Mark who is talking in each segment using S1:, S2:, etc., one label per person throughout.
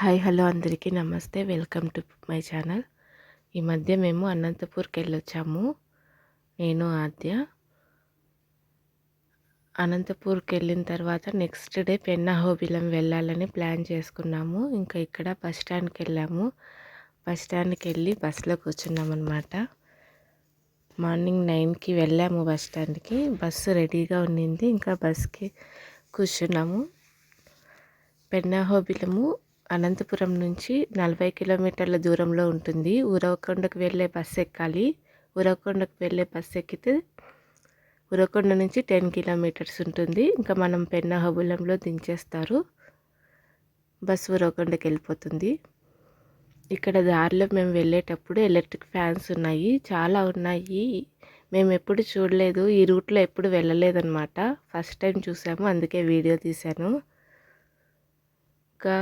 S1: Hi hello అందరికీ నమస్తే. Welcome to my channel. ఈ మధ్య మేము అనంతపూర్కి వెళ్ళొచ్చాము నేను ఆద్య. అనంతపూర్కి వెళ్ళిన తర్వాత నెక్స్ట్ డే పెన్నాహోబిలం వెళ్ళాలని ప్లాన్ చేసుకున్నాము. ఇంకా ఇక్కడ బస్ స్టాండ్కి వెళ్ళాము బస్ స్టాండ్కి వెళ్ళి బస్సులో కూర్చున్నాం అనమాట మార్నింగ్ నైన్కి వెళ్ళాము బస్ స్టాండ్కి. బస్సు రెడీగా ఉండింది ఇంకా బస్కి కూర్చున్నాము. పెన్నాహోబిలము అనంతపురం నుంచి నలభై కిలోమీటర్ల దూరంలో ఉంటుంది. ఉరవకొండకు వెళ్ళే బస్సు ఎక్కాలి. ఉరవకొండకు వెళ్ళే బస్సు ఎక్కితే ఉరవకొండ నుంచి టెన్ కిలోమీటర్స్ ఉంటుంది. ఇంకా మనం పెన్నహబులంలో దించేస్తారు. బస్సు ఉరవకొండకి వెళ్ళిపోతుంది. ఇక్కడ దారిలో మేము వెళ్ళేటప్పుడు ఎలక్ట్రిక్ ఫ్యాన్స్ ఉన్నాయి. చాలా ఉన్నాయి. మేము ఎప్పుడు చూడలేదు. ఈ రూట్లో ఎప్పుడు వెళ్ళలేదన్నమాట. ఫస్ట్ టైం చూసాము. అందుకే వీడియో తీశాను. ఇంకా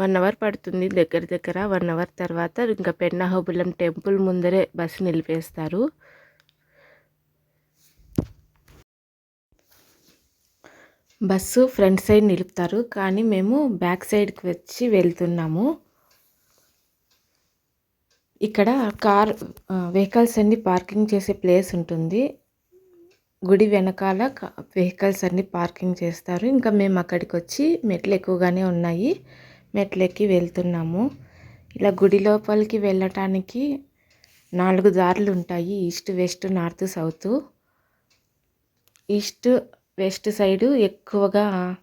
S1: వన్ అవర్ పడుతుంది దగ్గర దగ్గర వన్ అవర్ తర్వాత ఇంకా పెన్నాహబులం టెంపుల్ ముందరే బస్సు నిలిపేస్తారు. బస్సు ఫ్రంట్ సైడ్ నిలుపుతారు కానీ మేము బ్యాక్ సైడ్కి వచ్చి వెళ్తున్నాము. ఇక్కడ కార్ వెహికల్స్ అన్ని పార్కింగ్ చేసే ప్లేస్ ఉంటుంది. గుడి వెనకాల వెహికల్స్ అన్ని పార్కింగ్ చేస్తారు. ఇంకా మేము అక్కడికి వచ్చి మెట్లు ఎక్కువగానే ఉన్నాయి. మెట్లెక్కి వెళ్తున్నాము. ఇలా గుడి లోపలికి వెళ్ళటానికి నాలుగు దారులు ఉంటాయి. East west north south. East west side ఎక్కువగా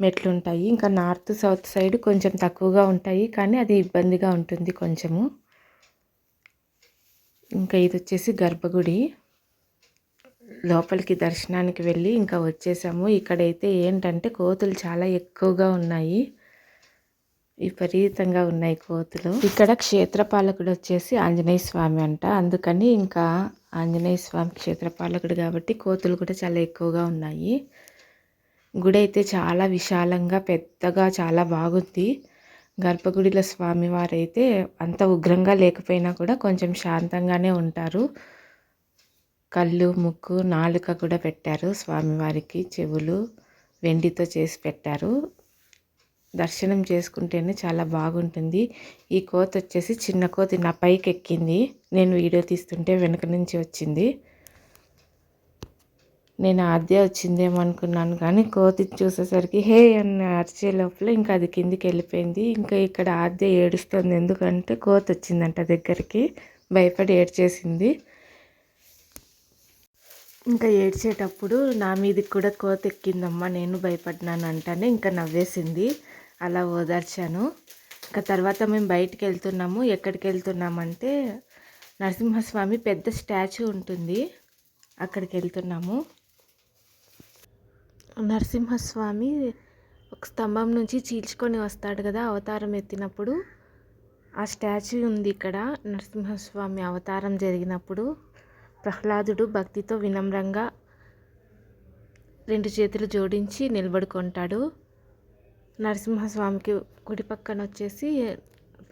S1: మెట్లు ఉంటాయి. ఇంకా నార్త్ సౌత్ సైడ్ కొంచెం తక్కువగా ఉంటాయి. కానీ అది ఇబ్బందిగా ఉంటుంది కొంచెము. ఇంకా ఇది వచ్చేసి గర్భగుడి. లోపలికి దర్శనానికి వెళ్ళి ఇంకా వచ్చేసాము. ఇక్కడైతే ఏంటంటే కోతులు చాలా ఎక్కువగా ఉన్నాయి. విపరీతంగా ఉన్నాయి కోతులు. ఇక్కడ క్షేత్రపాలకుడు వచ్చేసి ఆంజనేయ స్వామి అంట. అందుకని ఇంకా ఆంజనేయ స్వామి క్షేత్రపాలకుడు కాబట్టి కోతులు కూడా చాలా ఎక్కువగా ఉన్నాయి. గుడి అయితే చాలా విశాలంగా పెద్దగా చాలా బాగుంది. గర్భగుడిలో స్వామివారైతే అంత ఉగ్రంగా లేకపోయినా కూడా కొంచెం శాంతంగానే ఉంటారు. కళ్ళు ముక్కు నాలుక కూడా పెట్టారు స్వామివారికి చెవులు వెండితో చేసి పెట్టారు. దర్శనం చేసుకుంటేనే చాలా బాగుంటుంది. ఈ కోత వచ్చేసి చిన్న కోతి నా పైకి ఎక్కింది నేను వీడియో తీస్తుంటే వెనక నుంచి వచ్చింది. నేను ఆద్య వచ్చిందేమో అనుకున్నాను కానీ కోతి చూసేసరికి హే అన్న అరిచే లోపల ఇంకా అది కిందికి వెళ్ళిపోయింది. ఇంకా ఇక్కడ ఆద్య ఏడుస్తుంది. ఎందుకంటే కోతి వచ్చిందంట దగ్గరికి. భయపడి ఏడ్చేసింది. ఇంకా ఏడ్చేటప్పుడు నా మీదకి కూడా కోత ఎక్కిందమ్మా నేను భయపడినాను అంటానే ఇంకా నవ్వేసింది. అలా ఓదార్చాను ఇంకా తర్వాత మేము బయటికి వెళ్తున్నాము. ఎక్కడికి వెళ్తున్నామంటే నరసింహస్వామి పెద్ద స్టాచ్యూ ఉంటుంది. అక్కడికి వెళ్తున్నాము. నరసింహస్వామి ఒక స్తంభం నుంచి చీల్చుకొని వస్తాడు కదా అవతారం ఎత్తినప్పుడు. ఆ స్టాచ్యూ ఉంది ఇక్కడ నరసింహస్వామి అవతారం జరిగినప్పుడు. ప్రహ్లాదుడు భక్తితో వినమ్రంగా రెండు చేతులు జోడించి నిలబడుకుంటాడు. నరసింహస్వామికి కుడి పక్కన వచ్చేసి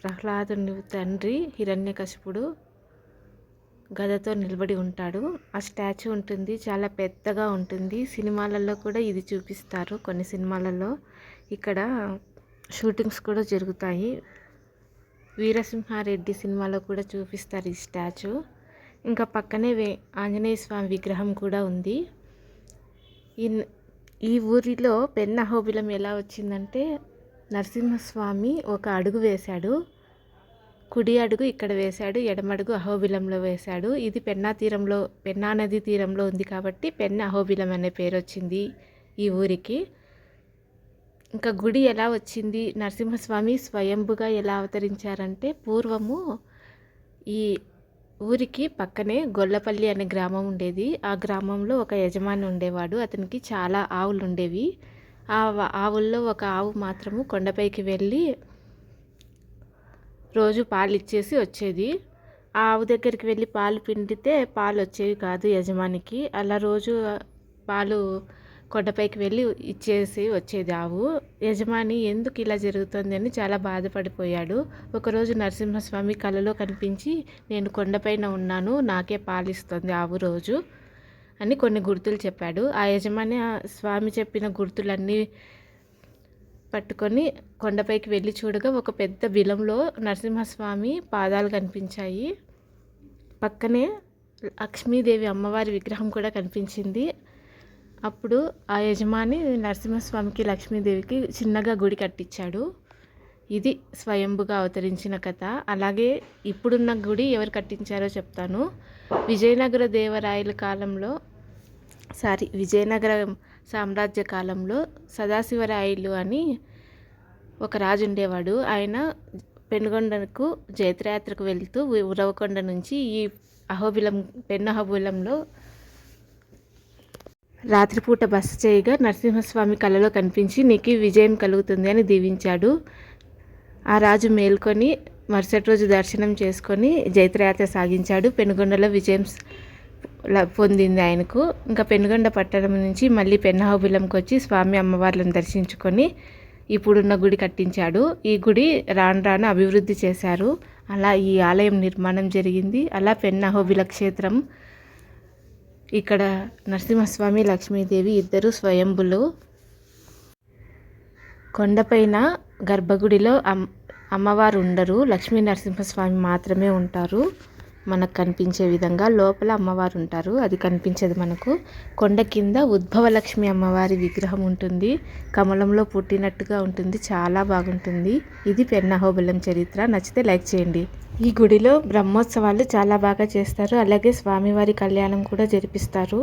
S1: ప్రహ్లాదుని తండ్రి హిరణ్యకశిపుడు గదతో నిలబడి ఉంటాడు. ఆ స్టాచ్యూ ఉంటుంది చాలా పెద్దగా ఉంటుంది. సినిమాలలో కూడా ఇది చూపిస్తారు కొన్ని సినిమాలలో. ఇక్కడ షూటింగ్స్ కూడా జరుగుతాయి. వీరసింహారెడ్డి సినిమాలో కూడా చూపిస్తారు ఈ స్టాచ్యూ. ఇంకా పక్కనే వే ఆంజనేయ స్వామి విగ్రహం కూడా ఉంది. ఈ ఈ ఊరిలో పెన్న అహోబిలం ఎలా వచ్చిందంటే నరసింహస్వామి ఒక అడుగు వేశాడు. కుడి అడుగు ఇక్కడ వేశాడు ఎడమడుగు అహోబిలంలో వేశాడు. ఇది పెన్నా తీరంలో పెన్నా నది తీరంలో ఉంది కాబట్టి పెన్న అహోబిలం అనే పేరు వచ్చింది ఈ ఊరికి. ఇంకా గుడి ఎలా వచ్చింది? నరసింహస్వామి స్వయంభుగా ఎలా అవతరించారంటే పూర్వము ఈ ఊరికి పక్కనే గొల్లపల్లి అనే గ్రామం ఉండేది. ఆ గ్రామంలో ఒక యజమాని ఉండేవాడు. అతనికి చాలా ఆవులు ఉండేవి. ఆ ఆవుల్లో ఒక ఆవు మాత్రము కొండపైకి వెళ్ళి రోజు పాలు ఇచ్చేసి వచ్చేది. ఆ ఆవు దగ్గరికి వెళ్ళి పాలు పిండితే పాలు వచ్చేవి కాదు యజమానికి. అలా రోజు పాలు కొండపైకి వెళ్ళి ఇచ్చేసి వచ్చేది ఆవు. యజమాని ఎందుకు ఇలా జరుగుతుంది అని చాలా బాధపడిపోయాడు. ఒకరోజు నరసింహస్వామి కలలో కనిపించి నేను కొండపైన ఉన్నాను నాకే పాలిస్తుంది ఆవు రోజు అని కొన్ని గుర్తులు చెప్పాడు. ఆ యజమాని స్వామి చెప్పిన గుర్తులన్నీ పట్టుకొని కొండపైకి వెళ్ళి చూడగా ఒక పెద్ద బిలంలో నరసింహస్వామి పాదాలు కనిపించాయి. పక్కనే లక్ష్మీదేవి అమ్మవారి విగ్రహం కూడా కనిపించింది. అప్పుడు ఆ యజమాని నరసింహస్వామికి లక్ష్మీదేవికి చిన్నగా గుడి కట్టించాడు. ఇది స్వయంభుగా అవతరించిన కథ. అలాగే ఇప్పుడున్న గుడి ఎవరు కట్టించారో చెప్తాను. విజయనగర దేవరాయల కాలంలో సారీ విజయనగర సామ్రాజ్య కాలంలో సదాశివరాయలు అని ఒక రాజు ఉండేవాడు. ఆయన పెనుగొండకు జైత్రయాత్రకు వెళ్తూ ఉరవకొండ నుంచి ఈ అహోబిలం పెన్ను రాత్రిపూట బస చేయగా నరసింహస్వామి కలలో కనిపించి నీకు విజయం కలుగుతుంది అని దీవించాడు. ఆ రాజు మేల్కొని మరుసటి రోజు దర్శనం చేసుకొని జైత్రయాత్ర సాగించాడు. పెనుగొండలో విజయం పొందింది ఆయనకు. ఇంకా పెనుగొండ పట్టణం నుంచి మళ్ళీ పెన్నహోబిలంకి వచ్చి స్వామి అమ్మవార్లను దర్శించుకొని ఇప్పుడున్న గుడి కట్టించాడు. ఈ గుడి రాను రాను అభివృద్ధి చేశారు. అలా ఈ ఆలయం నిర్మాణం జరిగింది. అలా పెన్నహోబిల క్షేత్రం ఇక్కడ నరసింహస్వామి లక్ష్మీదేవి ఇద్దరు స్వయంభులు. కొండపైన గర్భగుడిలో అమ్ అమ్మవారు ఉండరు లక్ష్మీ నరసింహస్వామి మాత్రమే ఉంటారు. మనకు కనిపించే విధంగా లోపల అమ్మవారు ఉంటారు అది కనిపించదు మనకు. కొండ కింద ఉద్భవ లక్ష్మి అమ్మవారి విగ్రహం ఉంటుంది. కమలంలో పుట్టినట్టుగా ఉంటుంది. చాలా బాగుంటుంది. ఇది పెన్నహోబిలం చరిత్ర. నచ్చితే లైక్ చేయండి. ఈ గుడిలో బ్రహ్మోత్సవాలు చాలా బాగా చేస్తారు. అలాగే స్వామివారి కళ్యాణం కూడా జరిపిస్తారు.